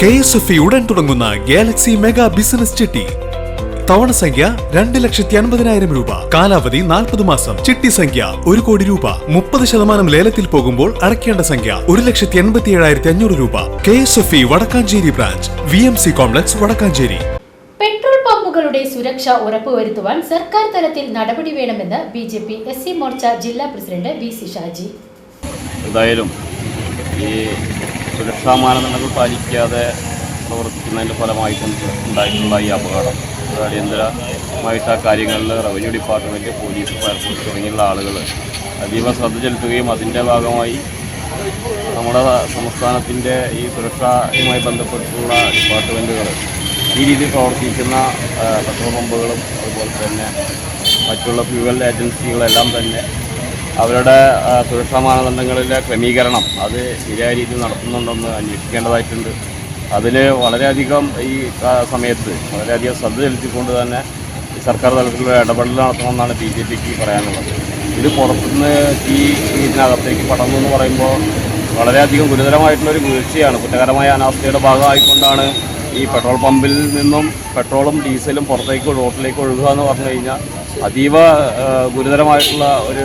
K S F ഉടൻ തുടങ്ങുന്ന Galaxy mega business ചിട്ടി. തവണ സംഖ്യ രണ്ട് ലക്ഷത്തി അൻപതിനായിരം രൂപ. കാലാവധി നാൽപ്പത് മാസം. ചിട്ടി സംഖ്യ ഒരു കോടി രൂപ. മുപ്പത് ശതമാനം ലേലത്തിൽ പോകുമ്പോൾ അടയ്ക്കേണ്ട സംഖ്യ ഒരു ലക്ഷത്തി എൺപത്തി ഏഴായിരത്തി അഞ്ഞൂറ് രൂപ. K S F E Vadakkanchery branch. V M C complex Vadakkanchery. Petrol പമ്പുകളുടെ സുരക്ഷ ഉറപ്പുവരുത്തുവാൻ സർക്കാർ തലത്തിൽ നടപടി വേണമെന്ന് B J P S C Morcha ജില്ലാ പ്രസിഡന്റ് വി സി ഷാജി. എന്തായാലും ഈ സുരക്ഷാ മാനദണ്ഡങ്ങൾ പാലിക്കാതെ പ്രവർത്തിക്കുന്നതിന്റെ ഫലമായിട്ടും ഉണ്ടായിട്ടുള്ള ഈ അപകടം. അടിയന്തരമായിട്ട് ആ കാര്യങ്ങളിൽ റവന്യൂ ഡിപ്പാർട്ട്മെന്റ് പോലീസ് ഫയർഫോഴ്സ് തുടങ്ങിയുള്ള ആളുകൾ അതീവ ശ്രദ്ധ ചെലുത്തുകയും അതിന്റെ ഭാഗമായി നമ്മുടെ സംസ്ഥാനത്തിന്റെ ഈ സുരക്ഷയുമായി ബന്ധപ്പെട്ടുള്ള ഡിപ്പാർട്ട്മെന്റുകൾ ഈ രീതിയിൽ പ്രവർത്തിക്കുന്ന പെട്രോൾ പമ്പുകളും അതുപോലെ തന്നെ മറ്റുള്ള ഫ്യൂവൽ ഏജൻസികളെല്ലാം തന്നെ അവരുടെ സുരക്ഷാ മാനദണ്ഡങ്ങളിലെ ക്രമീകരണം അത് ശരിയായ രീതിയിൽ നടത്തുന്നുണ്ടെന്ന് അന്വേഷിക്കേണ്ടതായിട്ടുണ്ട്. അതിൽ വളരെയധികം ഈ സമയത്ത് വളരെയധികം ശ്രദ്ധ ചെലുത്തിക്കൊണ്ട് തന്നെ സർക്കാർ തലത്തിലുള്ള ഇടപെടൽ നടത്തണമെന്നാണ് ബി ജെ പിക്ക് പറയാനുള്ളത്. ഇത് പുറത്തുനിന്ന് ഈ ഇതിനകത്തേക്ക് പടർന്നു എന്ന് പറയുമ്പോൾ വളരെയധികം ഗുരുതരമായിട്ടുള്ളൊരു വീഴ്ചയാണ്. കുറ്റകരമായ അനാസ്ഥയുടെ ഭാഗമായിക്കൊണ്ടാണ് ഈ പെട്രോൾ പമ്പിൽ നിന്നും പെട്രോളും ഡീസലും പുറത്തേക്ക് റോട്ടിലേക്ക് ഒഴുകുക എന്ന് പറഞ്ഞു കഴിഞ്ഞാൽ അതീവ ഗുരുതരമായിട്ടുള്ള ഒരു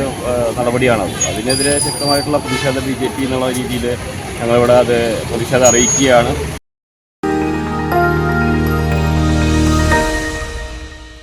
നടപടിയാണ് അതിനെതിരെ ശക്തമായിട്ടുള്ള പ്രതിഷേധം ബി ജെ പി എന്നുള്ള രീതിയിൽ ഞങ്ങളിവിടെ അത് പ്രതിഷേധം അറിയിക്കുകയാണ്.